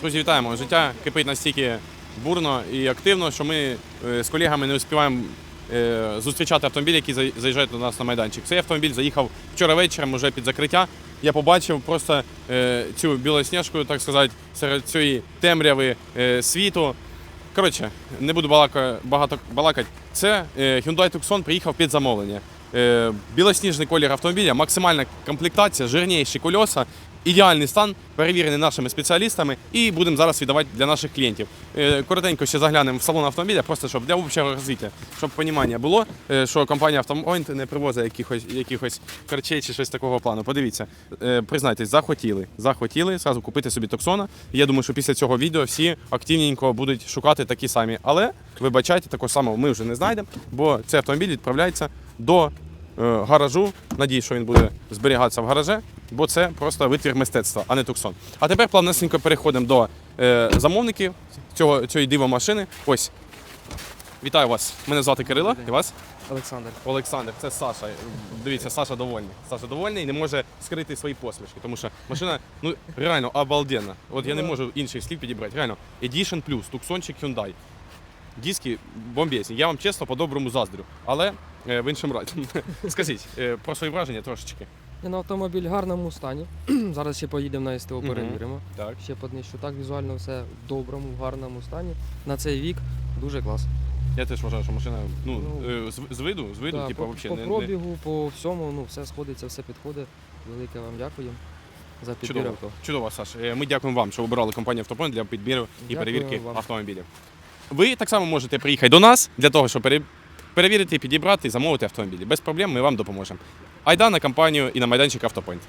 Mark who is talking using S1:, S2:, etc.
S1: Друзі, вітаємо. Життя кипить настільки бурно і активно, що ми е, з колегами не успіваємо е, зустрічати автомобіль, який заї- заїжджає до нас на майданчик. Цей автомобіль заїхав вчора вечором, уже під закриття. Я побачив просто е, цю білосніжку, так сказати, серед цієї темряви світу. Коротше, не буду балака, багато балакати. Це Hyundai Tucson приїхав під замовлення. Білосніжний колір автомобіля, максимальна комплектація, жирніші кольоса, ідеальний стан, перевірений нашими спеціалістами, і будемо зараз віддавати для наших клієнтів. Е, коротенько ще заглянемо в салон автомобіля, просто щоб для общого розвиття, щоб розуміння було, е, що компанія Автомойнт не привозить якихось, якихось харчей чи щось такого плану. Подивіться, е, признайтесь, захотіли. Захотіли зразу купити собі Токсона. Я думаю, що після цього відео всі активненько будуть шукати такі самі. Але вибачайте, такого самого ми вже не знайдемо, бо цей автомобіль відправляється до гаражу. Надію, що він буде зберігатися в гараже, бо це просто витвір мистецтва, а не Туксон. А тепер плавнесенько переходимо до е, замовників цього, цієї диво машини. Ось. Вітаю вас. Мене звати Кирило. І вас?
S2: Олександр.
S1: Олександр, це Саша. Дивіться, Саша довольний. Саша довольний і не може скрити свої посмішки, тому що машина ну реально обалденна. От я не можу інших слів підібрати. Реально, Edition Plus, Туксончик Hyundai. Диски бомбезні. Я вам чесно по-доброму заздрю. Але е, в іншому разі. Скажіть е, про свої враження трошечки.
S2: На автомобіль в гарному стані. Зараз ще поїдемо на СТО,
S1: Мгм.
S2: перевіримо.
S1: Так.
S2: Ще поднищу. Так, візуально все в доброму, в гарному стані. На цей вік дуже клас.
S1: Я теж вважаю, що машина ну,
S2: Ну,
S1: е, з, з виду, з виду,
S2: Да,
S1: типу,
S2: по,
S1: взагалі
S2: по
S1: не, не
S2: пробігу, по всьому, ну все сходиться, все підходить. Велике вам дякую за підбір
S1: Чудово.
S2: авто.
S1: Чудово, Саш. Е, Ми дякуємо вам, що обирали компанію Автопоінт для підбіру і
S2: Дякую
S1: перевірки
S2: вам.
S1: автомобілів. Ви так само можете приїхати до нас для того, щоб пере- перевірити, підібрати замовити автомобілі. Без проблем ми вам допоможемо. Айда на компанію і на майданчик Автопоінт.